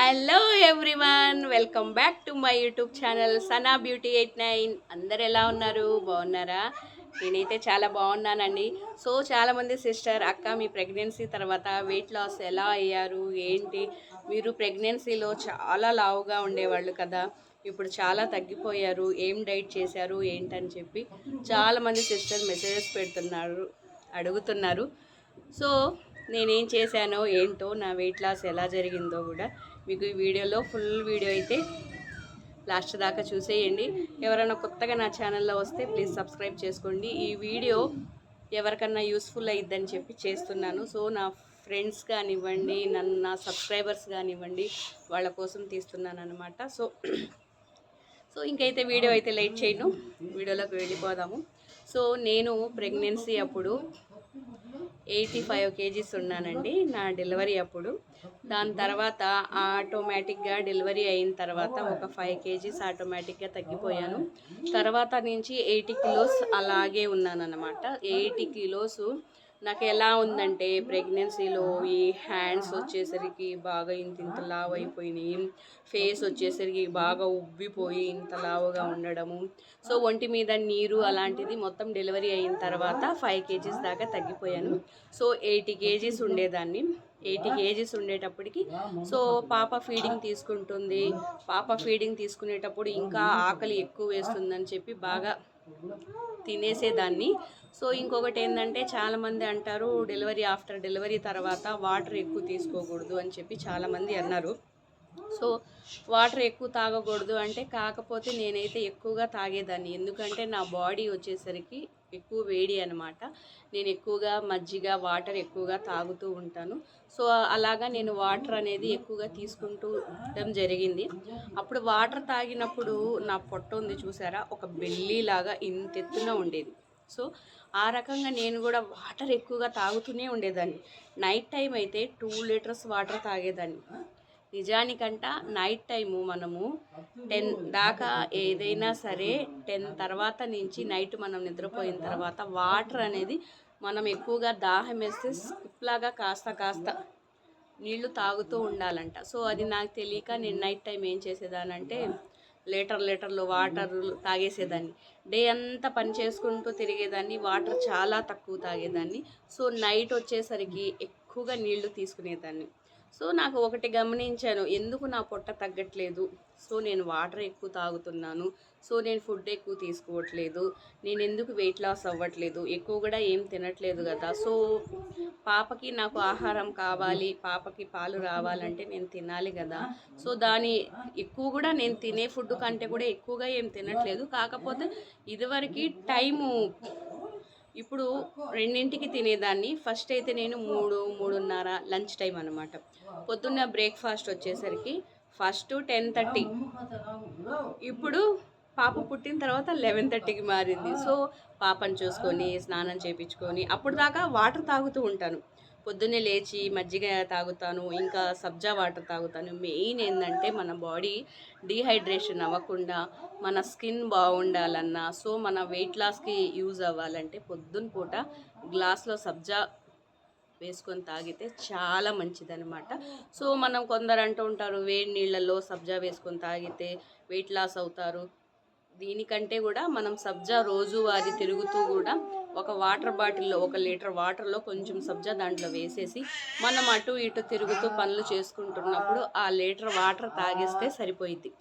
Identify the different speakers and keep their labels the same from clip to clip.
Speaker 1: Hello everyone welcome back to my YouTube channel Sana beauty eight nine అందరు ఎలా ఉన్నారు? బాగున్నారా? నేనైతే చాలా బాగున్నానండి. సో చాలామంది సిస్టర్ అక్క మీ ప్రెగ్నెన్సీ తర్వాత వెయిట్ లాస్ ఎలా అయ్యారు? ఏంటి? మీరు ప్రెగ్నెన్సీలో చాలా లావుగా ఉండేవాళ్ళు కదా. ఇప్పుడు చాలా తగ్గిపోయారు. ఏం డైట్ చేశారు? ఏంటని చెప్పి చాలామంది సిస్టర్ మెసేజెస్ పెడుతున్నారు అడుగుతున్నారు. సో నేనేం చేశానో ఏంటో నా వెయిట్ లాస్ ఎలా జరిగిందో కూడా మీకు ఈ వీడియోలో ఫుల్ వీడియో అయితే లాస్ట్ దాకా చూసేయండి. ఎవరైనా కొత్తగా నా ఛానల్లో వస్తే ప్లీజ్ సబ్స్క్రైబ్ చేసుకోండి. ఈ వీడియో ఎవరికన్నా యూస్ఫుల్ అయ్యిద్దని చెప్పి చేస్తున్నాను. సో నా ఫ్రెండ్స్ కానివ్వండి నన్ను నా సబ్స్క్రైబర్స్ కానివ్వండి వాళ్ళ కోసం తీస్తున్నాను అనమాట సో సో ఇంకైతే వీడియో అయితే లైట్ చేయను. వీడియోలోకి వెళ్ళిపోదాము. సో నేను ప్రెగ్నెన్సీ అప్పుడు ఎయిటీ ఫైవ్ కేజీస్ ఉన్నానండి నా డెలివరీ అప్పుడు. దాని తర్వాత ఆటోమేటిక్గా డెలివరీ అయిన తర్వాత ఒక ఫైవ్ కేజీస్ ఆటోమేటిక్గా తగ్గిపోయాను. తర్వాత నుంచి ఎయిటీ కిలోస్ అలాగే ఉన్నానమాట ఎయిటీ కిలోస్ నాకు ఎలా ఉందంటే ప్రెగ్నెన్సీలో ఈ హ్యాండ్స్ వచ్చేసరికి బాగా ఇంత ఇంత లావు అయిపోయినాయి. ఫేస్ వచ్చేసరికి బాగా ఉబ్బిపోయి ఇంత లావుగా ఉండడము. సో ఒంటి మీద నీరు అలాంటిది మొత్తం డెలివరీ అయిన తర్వాత ఫైవ్ కేజీస్ దాకా తగ్గిపోయాను. సో ఎయిటీ కేజీస్ ఉండేదాన్ని. ఎయిటీ కేజీస్ ఉండేటప్పటికి సో పాప ఫీడింగ్ తీసుకుంటుంది. పాప ఫీడింగ్ తీసుకునేటప్పుడు ఇంకా ఆకలి ఎక్కువ వేస్తుందని చెప్పి బాగా తినేసేదాన్ని. సో ఇంకొకటి ఏంటంటే చాలామంది అంటారు డెలివరీ ఆఫ్టర్ డెలివరీ తర్వాత వాటర్ ఎక్కువ తీసుకోకూడదు అని చెప్పి చాలామంది అన్నారు. సో వాటర్ ఎక్కువ తాగకూడదు అంటే కాకపోతే నేనైతే ఎక్కువగా తాగేదాన్ని. ఎందుకంటే నా బాడీ వచ్చేసరికి ఎక్కువ వేడి అనమాట నేను ఎక్కువగా మజ్జిగ వాటర్ ఎక్కువగా తాగుతూ ఉంటాను. సో అలాగా నేను వాటర్ అనేది ఎక్కువగా తీసుకుంటూ ఉండడం జరిగింది. అప్పుడు వాటర్ తాగినప్పుడు నా పొట్ట ఉంది చూసారా? ఒక బెల్లీలాగా ఇంతెత్తున ఉండేది. సో ఆ రకంగా నేను కూడా వాటర్ ఎక్కువగా తాగుతూనే ఉండేదాన్ని. నైట్ టైం అయితే టూ లీటర్స్ వాటర్ తాగేదాన్ని. నిజానికంట నైట్ టైము మనము టెన్ దాకా ఏదైనా సరే టెన్ తర్వాత నుంచి నైట్ మనం నిద్రపోయిన తర్వాత వాటర్ అనేది మనం ఎక్కువగా దాహం వేస్తే స్కిప్లాగా కాస్త కాస్త నీళ్ళు తాగుతూ ఉండాలంట. సో అది నాకు తెలియక నేను నైట్ టైం ఏం చేసేదానంటే లీటర్ లీటర్లు వాటర్ తాగేసేదాన్ని. డే అంతా పని చేసుకుంటూ తిరిగేదాన్ని వాటర్ చాలా తక్కువ తాగేదాన్ని. సో నైట్ వచ్చేసరికి ఎక్కువగా నీళ్ళు తీసుకునేదాన్ని. సో నాకు ఒకటి గమనించాను ఎందుకు నా పొట్ట తగ్గట్లేదు? సో నేను వాటర్ ఎక్కువ తాగుతున్నాను. సో నేను ఫుడ్ ఎక్కువ తీసుకోవట్లేదు. నేను ఎందుకు వెయిట్ లాస్ అవ్వట్లేదు? ఎక్కువ కూడా ఏం తినట్లేదు కదా. సో పాపకి నాకు ఆహారం కావాలి పాపకి పాలు రావాలంటే నేను తినాలి కదా. సో దాని ఎక్కువ కూడా నేను తినే ఫుడ్ కంటే కూడా ఎక్కువగా ఏం తినట్లేదు. కాకపోతే ఇదివరకు టైము ఇప్పుడు రెండింటికి తినేదాన్ని. ఫస్ట్ అయితే నేను మూడు మూడున్నర లంచ్ టైం అనమాట పొద్దున్న బ్రేక్ఫాస్ట్ వచ్చేసరికి ఫస్ట్ టెన్ థర్టీ. ఇప్పుడు పాప పుట్టిన తర్వాత లెవెన్ థర్టీకి మారింది. సో పాపను చూసుకొని స్నానం చేయించుకొని అప్పుడు దాకా వాటర్ తాగుతూ ఉంటాను. పొద్దున్నే లేచి మజ్జిగ తాగుతాను ఇంకా సబ్జా వాటర్ తాగుతాను. మెయిన్ ఏంటంటే మన బాడీ డీహైడ్రేషన్ అవ్వకుండా మన స్కిన్ బాగుండాలన్నా సో మన వెయిట్ లాస్కి యూజ్ అవ్వాలంటే పొద్దున్న పూట గ్లాస్లో సబ్జా వేసుకొని తాగితే చాలా మంచిదనమాట సో మనం కొందరు అంటూ ఉంటారు వేడి నీళ్ళల్లో సబ్జా వేసుకొని తాగితే వెయిట్ లాస్ అవుతారు. దీనికంటే కూడా మనం సబ్జా రోజువారీ తిరుగుతూ కూడా ఒక వాటర్ బాటిల్లో ఒక లీటర్ వాటర్లో కొంచెం సబ్జా దాంట్లో వేసేసి మనం అటు ఇటు తిరుగుతూ పనులు చేసుకుంటున్నప్పుడు ఆ లీటర్ వాటర్ తాగేస్తే సరిపోయింది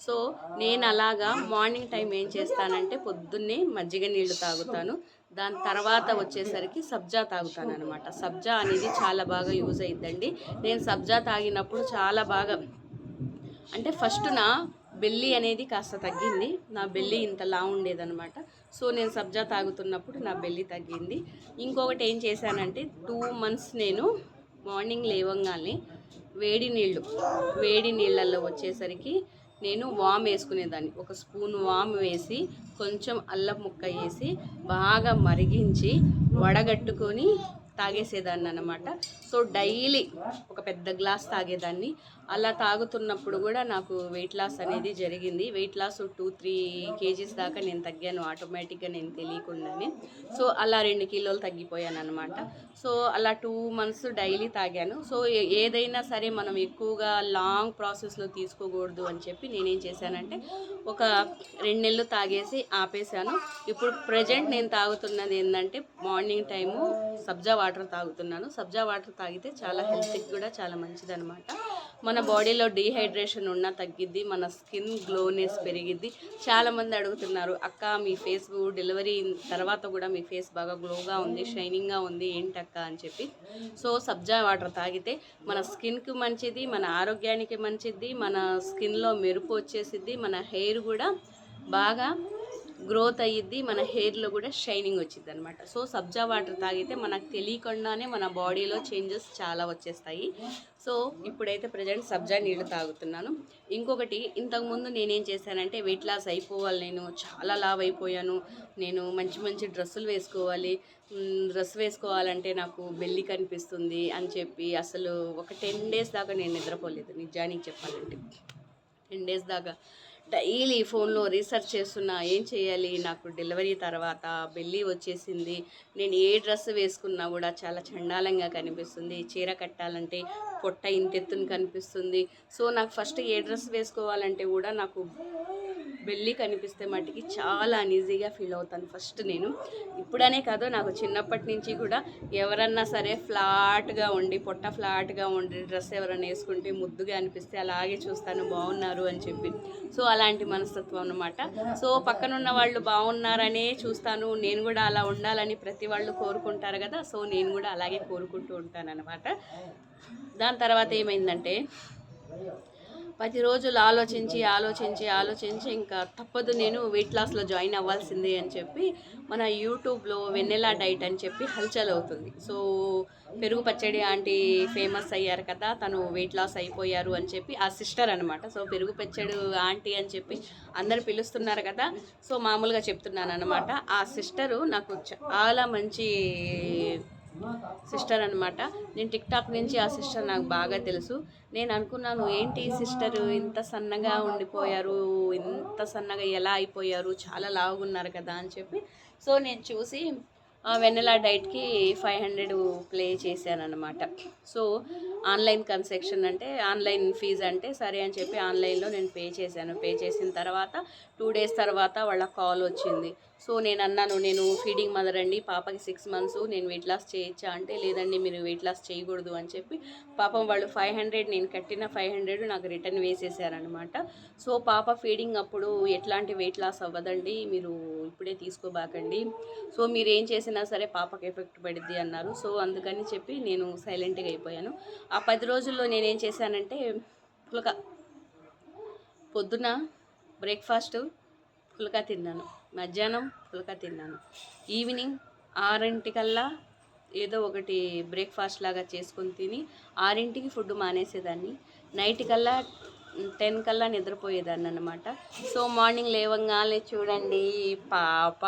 Speaker 1: సో నేను అలాగా మార్నింగ్ టైం ఏం చేస్తానంటే పొద్దున్నే మజ్జిగ నీళ్ళు తాగుతాను. దాని తర్వాత వచ్చేసరికి సబ్జా తాగుతాను అనమాట సబ్జా అనేది చాలా బాగా యూజ్ అయ్యిద్దండి నేను సబ్జా తాగినప్పుడు చాలా బాగా అంటే ఫస్ట్ నా బెల్లి అనేది కాస్త తగ్గింది. నా బెల్లి ఇంతలా ఉండేదనమాట సో నేను సబ్జా తాగుతున్నప్పుడు నా బెల్లి తగ్గింది. ఇంకొకటి ఏం చేశానంటే టూ మంత్స్ నేను మార్నింగ్ లేవంగానే వేడి నీళ్ళు వేడి నీళ్ళల్లో వచ్చేసరికి నేను వామ్ వేసుకునేదాన్ని. ఒక స్పూన్ వామ్ వేసి కొంచెం అల్లం ముక్క వేసి బాగా మరిగించి వడగట్టుకొని తాగేసేదాన్ని అనమాట సో డైలీ ఒక పెద్ద గ్లాస్ తాగేదాన్ని. అలా తాగుతున్నప్పుడు కూడా నాకు వెయిట్ లాస్ అనేది జరిగింది. Weight loss two three kgs దాకా నేను తగ్గాను. ఆటోమేటిక్గా నేను తెలియకుండానే. సో అలా రెండు కిలోలు తగ్గిపోయాను అనమాట సో అలా టూ మంత్స్ డైలీ తాగాను. సో ఏదైనా సరే మనం ఎక్కువగా లాంగ్ ప్రాసెస్లో తీసుకోకూడదు అని చెప్పి నేనేం చేశానంటే ఒక రెండు నెలలు తాగేసి ఆపేశాను. ఇప్పుడు ప్రజెంట్ నేను తాగుతున్నది ఏంటంటే మార్నింగ్ టైము సబ్జా వాటర్ తాగుతున్నాను. సబ్జా వాటర్ తాగితే చాలా హెల్త్కి కూడా చాలా మంచిదనమాట మనం మన బాడీలో డీహైడ్రేషన్ ఉన్నా తగ్గిద్ది మన స్కిన్ గ్లోనెస్ పెరిగిద్ది. చాలామంది అడుగుతున్నారు అక్క మీ ఫేస్ డెలివరీ తర్వాత కూడా మీ ఫేస్ బాగా గ్లోగా ఉంది షైనింగ్గా ఉంది ఏంటక్క? అని చెప్పి. సో సబ్జా వాటర్ తాగితే మన స్కిన్కి మంచిది మన ఆరోగ్యానికి మంచిది మన స్కిన్లో మెరుపు వచ్చేసిద్ది మన హెయిర్ కూడా బాగా గ్రోత్ అయ్యిద్ది మన హెయిర్లో కూడా షైనింగ్ వచ్చింది అనమాట సో సబ్జా వాటర్ తాగితే మనకు తెలియకుండానే మన బాడీలో చేంజెస్ చాలా వచ్చేస్తాయి. సో ఇప్పుడైతే ప్రజెంట్ సబ్జా నీళ్ళు తాగుతున్నాను. ఇంకొకటి ఇంతకుముందు నేనేం చేశానంటే వెయిట్ లాస్ అయిపోవాలి నేను చాలా లావ్ అయిపోయాను. నేను మంచి మంచి డ్రెస్సులు వేసుకోవాలి. డ్రెస్ వేసుకోవాలంటే నాకు బెల్లి కనిపిస్తుంది అని చెప్పి అసలు ఒక టెన్ డేస్ దాకా నేను నిద్రపోలేదు. నిజానికి చెప్పాలంటే. టెన్ డేస్ దాకా డైలీ ఫోన్లో రీసెర్చ్ చేస్తున్నా ఏం చేయాలి? నాకు డెలివరీ తర్వాత బెల్లి వచ్చేసింది. నేను ఏ డ్రెస్ వేసుకున్నా కూడా చాలా చండాలంగా కనిపిస్తుంది. చీర కట్టాలంటే పొట్ట ఇంతెత్తుని కనిపిస్తుంది. సో నాకు ఫస్ట్ ఏ డ్రెస్ వేసుకోవాలంటే కూడా నాకు వెళ్ళి కనిపిస్తే మటుకి చాలా అన్ఈజీగా ఫీల్ అవుతాను ఫస్ట్ నేను. ఇప్పుడనే కాదు నాకు చిన్నప్పటి నుంచి కూడా ఎవరన్నా సరే ఫ్లాట్గా ఉండి పొట్ట ఫ్లాట్గా ఉండి డ్రెస్ ఎవరైనా వేసుకుంటే ముద్దుగా అనిపిస్తే అలాగే చూస్తాను బాగున్నారు అని చెప్పి. సో అలాంటి మనస్తత్వం అనమాట సో పక్కనున్న వాళ్ళు బాగున్నారనే చూస్తాను. నేను కూడా అలా ఉండాలని ప్రతి వాళ్ళు కోరుకుంటారు కదా సో నేను కూడా అలాగే కోరుకుంటూ ఉంటాను అనమాట దాని తర్వాత ఏమైందంటే పది రోజులు ఆలోచించి ఆలోచించి ఆలోచించి ఇంకా తప్పదు నేను వెయిట్ లాస్లో జాయిన్ అవ్వాల్సిందే అని చెప్పి మన యూట్యూబ్లో వెన్నెలా డైట్ అని చెప్పి హల్చల్ అవుతుంది. సో పెరుగు పచ్చడి ఆంటీ ఫేమస్ అయ్యారు కదా తను వెయిట్ లాస్ అయిపోయారు అని చెప్పి ఆ సిస్టర్ అనమాట సో పెరుగు పచ్చడి ఆంటీ అని చెప్పి అందరు పిలుస్తున్నారు కదా సో మామూలుగా చెప్తున్నాను అనమాట ఆ సిస్టరు నాకు చాలా మంచి సిస్టర్ అనమాట నేను టిక్ టాక్ నుంచి ఆ సిస్టర్ నాకు బాగా తెలుసు. నేను అనుకున్నాను ఏంటి సిస్టర్? ఇంత సన్నగా ఉండిపోయారు ఇంత సన్నగా ఎలా అయిపోయారు? చాలా లావుగున్నారు కదా అని చెప్పి. సో నేను చూసి ఆ వెన్నెలా డైట్కి ఫైవ్ హండ్రెడ్ ప్లే చేశాను అనమాట సో ఆన్లైన్ కన్సెక్షన్ అంటే ఆన్లైన్ ఫీజు అంటే సరే అని చెప్పి ఆన్లైన్లో నేను పే చేశాను. పే చేసిన తర్వాత టూ డేస్ తర్వాత వాళ్ళ కాల్ వచ్చింది. సో నేను అన్నాను నేను ఫీడింగ్ మదర్ అండి పాపకి సిక్స్ మంత్స్ నేను వెయిట్ లాస్ చేయొచ్చా? అంటే లేదండి మీరు వెయిట్ లాస్ చేయకూడదు అని చెప్పి పాపం వాళ్ళు ఫైవ్ హండ్రెడ్ నేను కట్టిన ఫైవ్ హండ్రెడ్ నాకు రిటర్న్ వేసేసారనమాట సో పాప ఫీడింగ్ అప్పుడు ఎట్లాంటి వెయిట్ లాస్ అవ్వదండి మీరు ఇప్పుడే తీసుకోబాకండి. సో మీరు ఏం చేసినా సరే పాపకి ఎఫెక్ట్ పడిద్ది అన్నారు. సో అందుకని చెప్పి నేను సైలెంట్గా అయిపోయాను. ఆ పది రోజుల్లో నేనేం చేశానంటే పులక పొద్దున బ్రేక్ఫాస్ట్ పులక తిన్నాను. మధ్యాహ్నం పులక తిన్నాను. ఈవినింగ్ ఆరింటికల్లా ఏదో ఒకటి బ్రేక్ఫాస్ట్ లాగా చేసుకొని తిని ఆరింటికి ఫుడ్ మానేసేదాన్ని. నైట్ కల్లా టెన్ కల్లా నిద్రపోయేదాన్ని అనమాట సో మార్నింగ్ లేవంగానే చూడండి పాప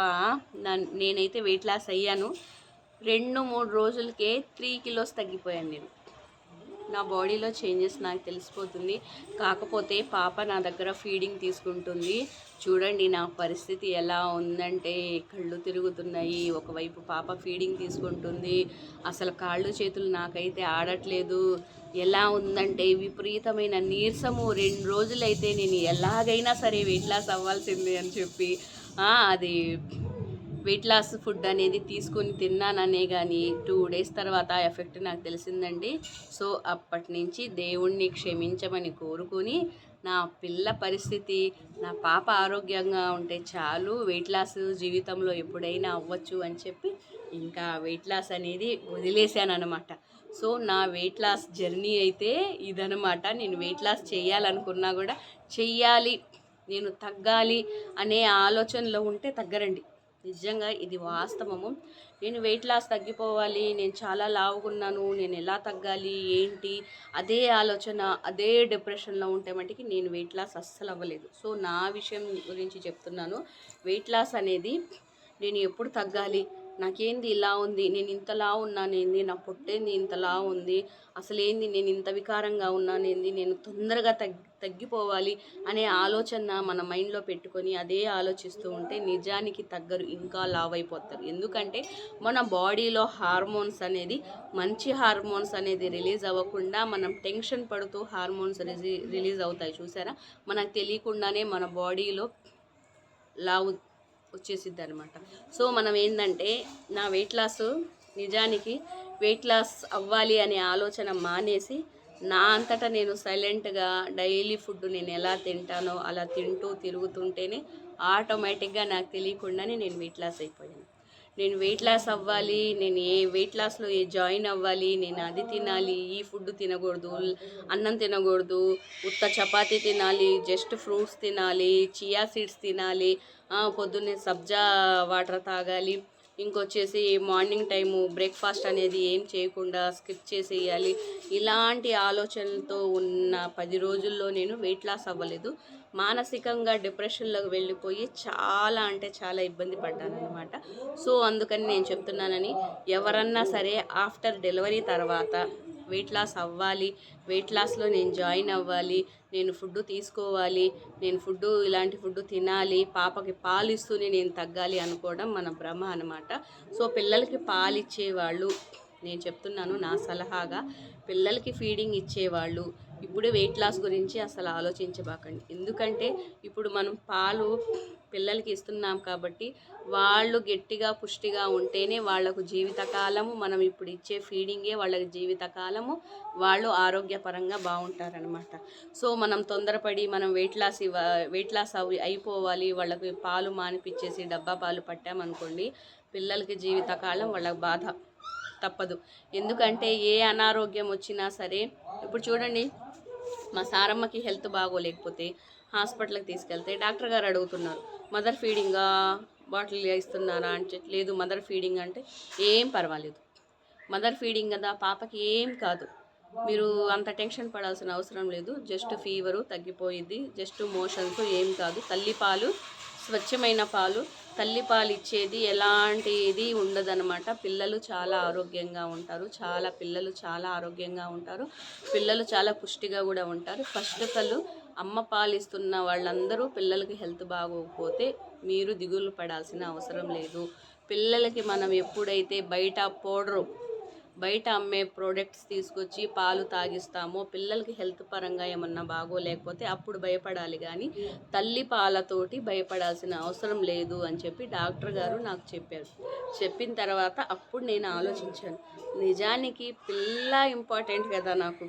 Speaker 1: నేనైతే వెయిట్ లాస్ అయ్యాను. రెండు మూడు రోజులకే త్రీ కిలోస్ తగ్గిపోయాను నేను. నా బాడీలో చేంజెస్ నాకు తెలిసిపోతుంది. కాకపోతే పాప నా దగ్గర ఫీడింగ్ తీసుకుంటుంది. చూడండి నా పరిస్థితి ఎలా ఉందంటే కళ్ళు తిరుగుతున్నాయి. ఒకవైపు పాప ఫీడింగ్ తీసుకుంటుంది. అసలు కాళ్ళు చేతులు నాకైతే ఆడట్లేదు. ఎలా ఉందంటే విపరీతమైన నీరసము. రెండు రోజులైతే నేను ఎలాగైనా సరే వెయిట్ లాస్ అవ్వాల్సిందే అని చెప్పి. అది వెయిట్ లాస్ ఫుడ్ అనేది తీసుకొని తిన్నాననే కానీ టూ డేస్ తర్వాత ఆ ఎఫెక్ట్ నాకు తెలిసిందండి. సో అప్పటి నుంచి దేవుణ్ణి క్షమించమని కోరుకుని నా పిల్ల పరిస్థితి నా పాప ఆరోగ్యంగా ఉంటే చాలు వెయిట్ లాస్ జీవితంలో ఎప్పుడైనా అవ్వచ్చు అని చెప్పి ఇంకా వెయిట్ లాస్ అనేది వదిలేశాను అనమాట సో నా వెయిట్ లాస్ జర్నీ అయితే ఇదనమాట నేను వెయిట్ లాస్ చేయాలనుకున్నా కూడా చెయ్యాలి నేను తగ్గాలి అనే ఆలోచనలో ఉంటే తగ్గరండి. నిజంగా ఇది వాస్తవము. నేను వెయిట్ లాస్ తగ్గిపోవాలి నేను చాలా లావుకున్నాను నేను ఎలా తగ్గాలి ఏంటి? అదే ఆలోచన అదే డిప్రెషన్లో ఉంటే మటుకి నేను వెయిట్ లాస్ అస్సలు అవ్వలేదు. సో నా విషయం గురించి చెప్తున్నాను. వెయిట్ లాస్ అనేది నేను ఎప్పుడు తగ్గాలి? నాకేంది ఇలా ఉంది? నేను ఇంతలా ఉన్నానేంది నా పొట్టేంది ఇంతలా ఉంది అసలేంది నేను ఇంత వికారంగా ఉన్నానేంది నేను తొందరగా తగ్గి తగ్గిపోవాలి అనే ఆలోచన మన మైండ్లో పెట్టుకొని అదే ఆలోచిస్తూ ఉంటే నిజానికి తగ్గరు ఇంకా లావ్ అయిపోతారు ఎందుకంటే మన బాడీలో హార్మోన్స్ అనేది మంచి హార్మోన్స్ అనేది రిలీజ్ అవ్వకుండా మనం టెన్షన్ పడుతూ హార్మోన్స్ రిలీజ్ అవుతాయి. చూసారా? మనకు తెలియకుండానే మన బాడీలో లావు వచ్చేసిద్ది అనమాట సో మనం ఏంటంటే నా వెయిట్ లాస్ నిజానికి వెయిట్ లాస్ అవ్వాలి అనే ఆలోచన మానేసి నా అంతటా నేను సైలెంట్గా డైలీ ఫుడ్ నేను ఎలా తింటానో అలా తింటూ తిరుగుతుంటేనే ఆటోమేటిక్గా నాకు తెలియకుండానే నేను వెయిట్ లాస్ అయిపోయాను. నేను వెయిట్ లాస్ అవ్వాలి నేను ఏ వెయిట్ లాస్లో ఏ జాయిన్ అవ్వాలి నేను అది తినాలి ఈ ఫుడ్ తినకూడదు అన్నం తినకూడదు ఉత్త చపాతీ తినాలి జస్ట్ ఫ్రూట్స్ తినాలి చియా సీడ్స్ తినాలి పొద్దున్నే సబ్జా వాటర్ తాగాలి ఇంకొచ్చేసి మార్నింగ్ టైము బ్రేక్ఫాస్ట్ అనేది ఏం చేయకుండా స్కిప్ చేసేయాలి. ఇలాంటి ఆలోచనలతో ఉన్న పది రోజుల్లో నేను వెయిట్ లాస్ అవ్వలేదు. మానసికంగా డిప్రెషన్లోకి వెళ్ళిపోయి చాలా అంటే చాలా ఇబ్బంది పడ్డానమాట సో అందుకని నేను చెప్తున్నానని ఎవరన్నా సరే ఆఫ్టర్ డెలివరీ తర్వాత వెయిట్ లాస్ అవ్వాలి వెయిట్ లాస్లో నేను జాయిన్ అవ్వాలి నేను ఫుడ్ తీసుకోవాలి నేను ఫుడ్ ఇలాంటి ఫుడ్ తినాలి పాపకి పాలు ఇస్తూనే నేను తగ్గాలి అనుకోవడం మన భ్రమ అనమాట సో పిల్లలకి పాలు ఇచ్చేవాళ్ళు నేను చెప్తున్నాను నా సలహాగా పిల్లలకి ఫీడింగ్ ఇచ్చేవాళ్ళు ఇప్పుడు వెయిట్ లాస్ గురించి అసలు ఆలోచించబాకండి. ఎందుకంటే ఇప్పుడు మనం పాలు పిల్లలకి ఇస్తున్నాం కాబట్టి వాళ్ళు గట్టిగా పుష్టిగా ఉంటేనే వాళ్ళకు జీవితకాలము మనం ఇప్పుడు ఇచ్చే ఫీడింగే వాళ్ళకి జీవితకాలము వాళ్ళు ఆరోగ్యపరంగా బాగుంటారనమాట సో మనం తొందరపడి మనం వెయిట్ లాస్ ఇవ్వ వెయిట్ లాస్ అవి అయిపోవాలి వాళ్ళకి పాలు మానిపించేసి డబ్బా పాలు పట్టామనుకోండి పిల్లలకి జీవితకాలం వాళ్ళకి బాధ తప్పదు. ఎందుకంటే ఏ అనారోగ్యం వచ్చినా సరే ఇప్పుడు చూడండి మా సారమ్మకి హెల్త్ బాగోలేకపోతే హాస్పిటల్కి తీసుకెళ్తే డాక్టర్ గారు అడుగుతున్నారు మదర్ ఫీడింగా? బాటిల్ ఇస్తున్నారా? అంటే లేదు మదర్ ఫీడింగ్ అంటే ఏం పర్వాలేదు. మదర్ ఫీడింగ్ కదా పాపకి ఏం కాదు. మీరు అంత టెన్షన్ పడాల్సిన అవసరం లేదు. జస్ట్ ఫీవరు తగ్గిపోయింది జస్ట్ మోషన్స్ ఏం కాదు. తల్లి పాలు స్వచ్ఛమైన పాలు తల్లి పాలు ఇచ్చేది ఎలాంటి ఇది పిల్లలు చాలా ఆరోగ్యంగా ఉంటారు. చాలా పిల్లలు చాలా ఆరోగ్యంగా ఉంటారు. పిల్లలు చాలా పుష్టిగా కూడా ఉంటారు. ఫస్ట్ ఆఫ్ అమ్మ పాలు ఇస్తున్న వాళ్ళందరూ పిల్లలకి హెల్త్ బాగోకపోతే మీరు దిగులు పడాల్సిన అవసరం లేదు. పిల్లలకి మనం ఎప్పుడైతే బయట పౌడరు బయట అమ్మే ప్రోడక్ట్స్ తీసుకొచ్చి పాలు తాగిస్తామో పిల్లలకి హెల్త్ పరంగా ఏమన్నా బాగోలేకపోతే అప్పుడు భయపడాలి. కానీ తల్లి పాలతోటి భయపడాల్సిన అవసరం లేదు అని చెప్పి డాక్టర్ గారు నాకు చెప్పారు. చెప్పిన తర్వాత అప్పుడు నేను ఆలోచించాను. నిజానికి పిల్ల ఇంపార్టెంట్ కదా నాకు.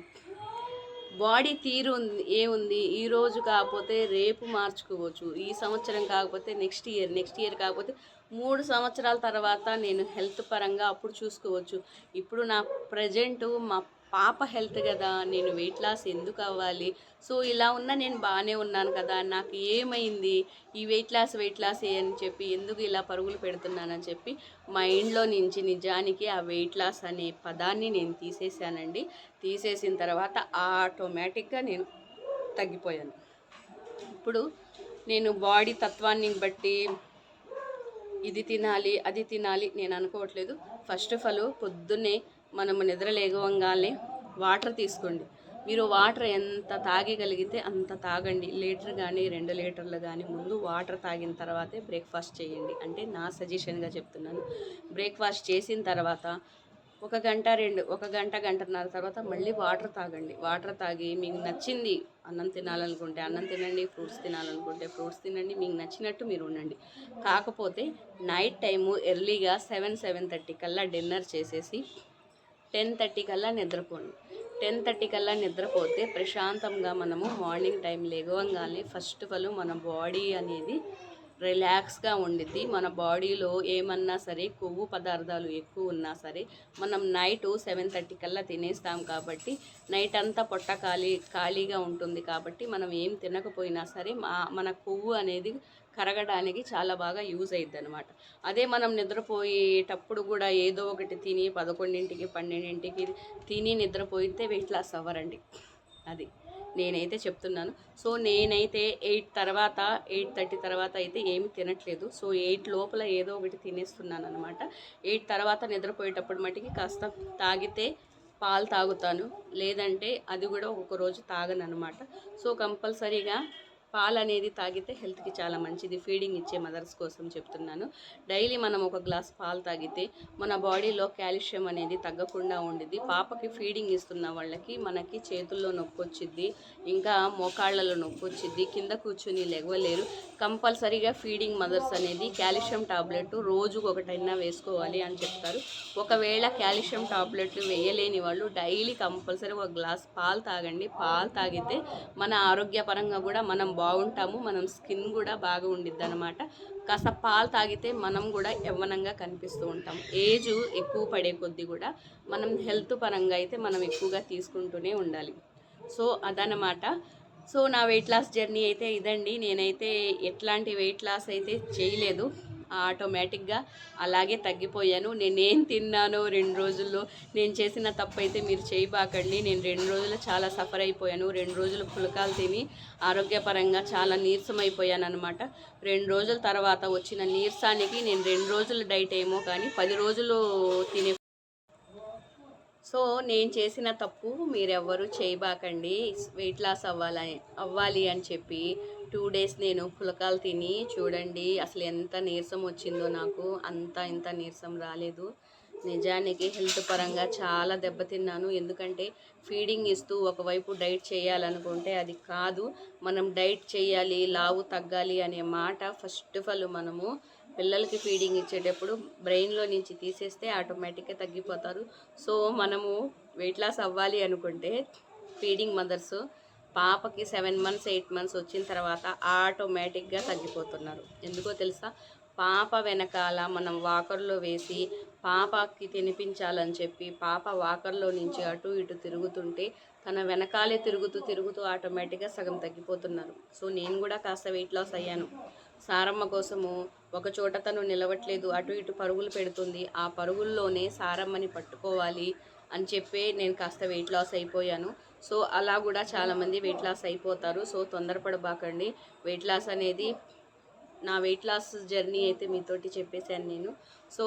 Speaker 1: బాడీ తీరు ఉంది? ఏముంది ఈ రోజు కాకపోతే రేపు మార్చుకోవచ్చు. ఈ సంవత్సరం కాకపోతే నెక్స్ట్ ఇయర్ నెక్స్ట్ ఇయర్ కాకపోతే మూడు సంవత్సరాల తర్వాత నేను హెల్త్ పరంగా అప్పుడు చూసుకోవచ్చు. ఇప్పుడు నా ప్రజెంట్ మా పాప హెల్త్ కదా నేను వెయిట్ లాస్ ఎందుకు అవ్వాలి? సో ఇలా ఉన్న నేను బాగానే ఉన్నాను కదా నాకు ఏమైంది? ఈ వెయిట్ లాస్ వెయిట్ లాస్ అని చెప్పి ఎందుకు ఇలా పరుగులు పెడుతున్నానని చెప్పి మైండ్లో నుంచి నిజానికి ఆ వెయిట్ లాస్ అనే పదాన్ని నేను తీసేసానండి తీసేసిన తర్వాత ఆటోమేటిక్గా నేను తగ్గిపోయాను. ఇప్పుడు నేను బాడీ తత్వాన్ని బట్టి ఇది తినాలి అది తినాలి నేను అనుకోవట్లేదు. ఫస్ట్ ఆఫ్ ఆల్ పొద్దున్నే మనము నిద్రలేగవంగానే వాటర్ తీసుకోండి. మీరు వాటర్ ఎంత తాగగలిగితే అంత తాగండి. లీటర్ కానీ రెండు లీటర్లు కానీ ముందు వాటర్ తాగిన తర్వాతే బ్రేక్ఫాస్ట్ చేయండి. అంటే నా సజెషన్గా చెప్తున్నాను. బ్రేక్ఫాస్ట్ చేసిన తర్వాత ఒక గంట రెండు ఒక గంట గంటన్నర తర్వాత మళ్ళీ వాటర్ తాగండి. వాటర్ తాగి మీకు నచ్చింది అన్నం తినాలనుకుంటే అన్నం తినండి ఫ్రూట్స్ తినాలనుకుంటే ఫ్రూట్స్ తినండి మీకు నచ్చినట్టు మీరు ఉండండి. కాకపోతే నైట్ టైము ఎర్లీగా సెవెన్ సెవెన్ థర్టీ కల్లా డిన్నర్ చేసేసి టెన్ థర్టీ కల్లా నిద్రపోండి. టెన్ థర్టీ కల్లా నిద్రపోతే ప్రశాంతంగా మనము మార్నింగ్ టైం లేగవంగానే ఫస్ట్ ఆఫ్ ఆల్ మన బాడీ అనేది రిలాక్స్గా ఉండిద్ది. మన బాడీలో ఏమన్నా సరే కొవ్వు పదార్థాలు ఎక్కువ ఉన్నా సరే మనం నైట్ సెవెన్ థర్టీ కల్లా తినేస్తాం కాబట్టి నైట్ అంతా పొట్ట ఖాళీ ఖాళీగా ఉంటుంది కాబట్టి మనం ఏం తినకపోయినా సరే మా మన కొవ్వు అనేది కరగడానికి చాలా బాగా యూజ్ అయ్యిద్ది అనమాట అదే మనం నిద్రపోయేటప్పుడు కూడా ఏదో ఒకటి తిని పదకొండింటికి పన్నెండింటికి తిని నిద్రపోయితే వెయిట్ లాస్ అవ్వరండి. అది. నేనైతే చెప్తున్నాను. సో నేనైతే ఎయిట్ తర్వాత ఎయిట్ థర్టీ తర్వాత అయితే ఏమి తినట్లేదు. సో ఎయిట్ లోపల ఏదో ఒకటి తినేస్తున్నాను అనమాట ఎయిట్ తర్వాత నిద్రపోయేటప్పుడు మటుకి కాస్త తాగితే పాలు తాగుతాను. లేదంటే అది కూడా ఒక్కొక్క రోజు తాగను అనమాట సో కంపల్సరీగా పాలు అనేది తాగితే హెల్త్కి చాలా మంచిది. ఫీడింగ్ ఇచ్చే మదర్స్ కోసం చెప్తున్నాను. డైలీ మనం ఒక గ్లాస్ పాలు తాగితే మన బాడీలో కాల్షియం అనేది తగ్గకుండా ఉండిద్ది. పాపకి ఫీడింగ్ ఇస్తున్న వాళ్ళకి మనకి చేతుల్లో నొప్పి వచ్చిద్ది ఇంకా మోకాళ్ళలో నొప్పి వచ్చిద్ది కింద కూర్చుని లెగవలేరు. కంపల్సరీగా ఫీడింగ్ మదర్స్ అనేది కాల్షియం టాబ్లెట్ రోజుకు ఒకటైనా వేసుకోవాలి అని చెప్తారు. ఒకవేళ కాల్షియం టాబ్లెట్లు వేయలేని వాళ్ళు డైలీ కంపల్సరీ ఒక గ్లాస్ పాలు తాగండి. పాలు తాగితే మన ఆరోగ్యపరంగా కూడా మనం బాగుంటాము మనం స్కిన్ కూడా బాగా ఉండిద్ది అనమాట కాస్త పాలు తాగితే మనం కూడా యవ్వనంగా కనిపిస్తూ ఉంటాం. ఏజ్ ఎక్కువ పడే కొద్దీ కూడా మనం హెల్త్ పరంగా అయితే మనం ఎక్కువగా తీసుకుంటూనే ఉండాలి. సో అదనమాట సో నా వెయిట్ లాస్ జర్నీ అయితే ఇదండి. నేనైతే ఎట్లాంటి వెయిట్ లాస్ అయితే చేయలేదు. ఆటోమేటిక్గా అలాగే తగ్గిపోయాను. నేనేం తిన్నానో రెండు రోజుల్లో నేను చేసిన తప్పు అయితే మీరు చేయబాకండి. నేను రెండు రోజులు చాలా సఫర్ అయిపోయాను. రెండు రోజులు పులకాలు తిని ఆరోగ్యపరంగా చాలా నీరసం అయిపోయాను అనమాట రెండు రోజుల తర్వాత వచ్చిన నీరసానికి నేను రెండు రోజులు డైట్ ఏమో కానీ పది రోజులు తినే సో నేను చేసిన తప్పు మీరెవ్వరూ చేయబాకండి. వెయిట్ లాస్ అవ్వాలని అవ్వాలి అని చెప్పి టూ డేస్ నేను పులకాలు తిని చూడండి అసలు ఎంత నీరసం వచ్చిందో నాకు. అంత ఇంత నీరసం రాలేదు. నిజానికి హెల్త్ పరంగా చాలా దెబ్బతిన్నాను ఎందుకంటే ఫీడింగ్ ఇస్తూ ఒకవైపు డైట్ చేయాలనుకుంటే అది కాదు. మనం డైట్ చేయాలి లావు తగ్గాలి అనే మాట ఫస్ట్ ఆఫ్ ఆల్ మనము పిల్లలకి ఫీడింగ్ ఇచ్చేటప్పుడు బ్రెయిన్లో నుంచి తీసేస్తే ఆటోమేటిక్గా తగ్గిపోతారు. సో మనము వెయిట్ లాస్ అవ్వాలి అనుకుంటే ఫీడింగ్ మదర్స్ పాపకి సెవెన్ మంత్స్ ఎయిట్ మంత్స్ వచ్చిన తర్వాత ఆటోమేటిక్గా తగ్గిపోతున్నారు. ఎందుకో తెలుసా? పాప వెనకాల మనం వాకర్లో వేసి పాపకి తినిపించాలని చెప్పి పాప వాకర్లో నుంచి అటు ఇటు తిరుగుతుంటే తన వెనకాలే తిరుగుతూ తిరుగుతూ ఆటోమేటిక్గా సగం తగ్గిపోతున్నారు. సో నేను కూడా కాస్త వెయిట్ లాస్ అయ్యాను. సారమ్మ కోసము ఒక చోట తను నిలవట్లేదు అటు ఇటు పరుగులు పెడుతుంది. ఆ పరుగుల్లోనే సారమ్మని పట్టుకోవాలి అని చెప్పి నేను కాస్త వెయిట్ లాస్ అయిపోయాను. సో అలా కూడా చాలామంది వెయిట్ లాస్ అయిపోతారు. సో తొందరపడబాకండి. వెయిట్ లాస్ అనేది నా వెయిట్ లాస్ జర్నీ అయితే మీతోటి చెప్పేశాను నేను. సో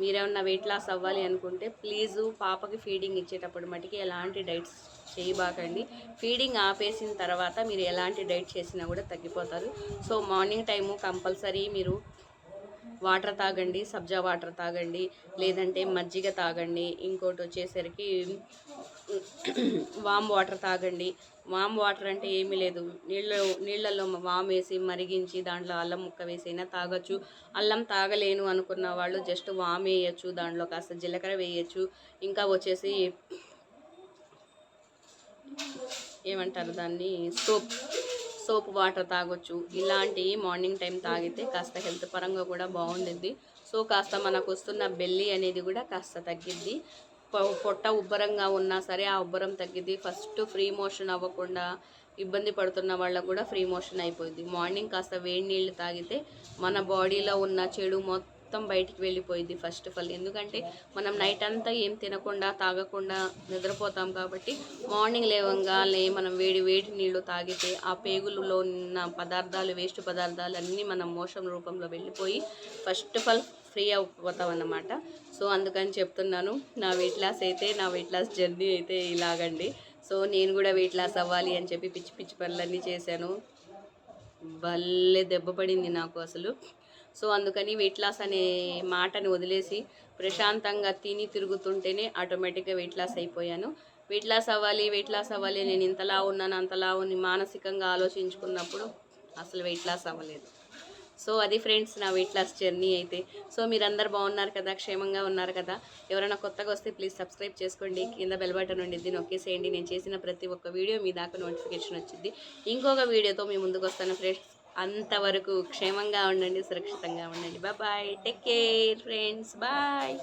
Speaker 1: మీరేమన్నా వెయిట్ లాస్ అవ్వాలి అనుకుంటే ప్లీజు పాపకి ఫీడింగ్ ఇచ్చేటప్పుడు మటుకి ఎలాంటి డైట్స్ చేయబాకండి. ఫీడింగ్ ఆపేసిన తర్వాత మీరు ఎలాంటి డైట్ చేసినా కూడా తగ్గిపోతారు. సో మార్నింగ్ టైము కంపల్సరీ మీరు వాటర్ తాగండి సబ్జా వాటర్ తాగండి లేదంటే మజ్జిగ తాగండి. ఇంకోటి వచ్చేసరికి వామ్ వాటర్ తాగండి. వామ్ వాటర్ అంటే ఏమీ లేదు. నీళ్ళ నీళ్ళల్లో వామ్ వేసి మరిగించి దాంట్లో అల్లం ముక్క వేసి అయినా తాగొచ్చు. అల్లం తాగలేను అనుకున్న వాళ్ళు జస్ట్ వామ్ వేయచ్చు దాంట్లో కాస్త జీలకర్ర వేయచ్చు. ఇంకా వచ్చేసి ఏమంటారు దాన్ని? సోప్. సోప్ వాటర్ తాగొచ్చు. ఇలాంటివి మార్నింగ్ టైం తాగితే కాస్త హెల్త్ పరంగా కూడా బాగుంటుంది సో కాస్త మనకు వస్తున్న బెల్లి అనేది కూడా కాస్త తగ్గిద్ది. పొట్ట ఉబ్బరంగా ఉన్నా సరే ఆ ఉబ్బరం తగ్గిద్ది. ఫస్ట్ ఫ్రీ మోషన్ అవ్వకుండా ఇబ్బంది పడుతున్న వాళ్ళకు కూడా ఫ్రీ మోషన్ అయిపోయింది మార్నింగ్ కాస్త వేడి నీళ్ళు తాగితే మన బాడీలో ఉన్న చెడు మొత్తం మొత్తం బయటికి వెళ్ళిపోయింది ఫస్ట్ ఆఫ్ ఆల్ ఎందుకంటే మనం నైట్ అంతా ఏం తినకుండా తాగకుండా నిద్రపోతాం కాబట్టి మార్నింగ్ లేవంగానే మనం వేడి వేడి నీళ్ళు తాగితే ఆ పేగులలో ఉన్న పదార్థాలు వేస్ట్ పదార్థాలు అన్నీ మనం మోషన్ రూపంలో వెళ్ళిపోయి ఫస్ట్ ఆఫ్ ఆల్ ఫ్రీ అయిపోతాం అన్నమాట. సో అందుకని చెప్తున్నాను నా వెయిట్ లాస్ అయితే నా వెయిట్ లాస్ జర్నీ అయితే ఇలాగండి. సో నేను కూడా వెయిట్ లాస్ అవ్వాలి అని చెప్పి పిచ్చి పిచ్చి పనులన్నీ చేశాను. భలే దెబ్బ పడింది నాకు అసలు. సో అందుకని వెయిట్ లాస్ అనే మాటని వదిలేసి ప్రశాంతంగా తిని తిరుగుతుంటేనే ఆటోమేటిక్గా వెయిట్ లాస్ అయిపోయాను. వెయిట్ లాస్ అవ్వాలి వెయిట్ లాస్ అవ్వాలి నేను ఇంతలా ఉన్నాను అంతలా ఉని మానసికంగా ఆలోచించుకున్నప్పుడు అసలు వెయిట్ లాస్ అవ్వలేదు. సో అది ఫ్రెండ్స్ నా వెయిట్ లాస్ జర్నీ అయితే. సో మీరందరు బాగున్నారు కదా క్షేమంగా ఉన్నారు కదా. ఎవరైనా కొత్తగా వస్తే ప్లీజ్ సబ్స్క్రైబ్ చేసుకోండి. కింద బెల్ బటన్ ఉండిద్ది నొక్కేసేయండి. నేను చేసిన ప్రతి ఒక్క వీడియో మీ దాకా నోటిఫికేషన్ వచ్చింది ఇంకొక వీడియోతో మీ ముందుకు వస్తాను ఫ్రెండ్స్ అంతవరకు క్షేమంగా ఉండండి సురక్షితంగా ఉండండి. Bye take care friends bye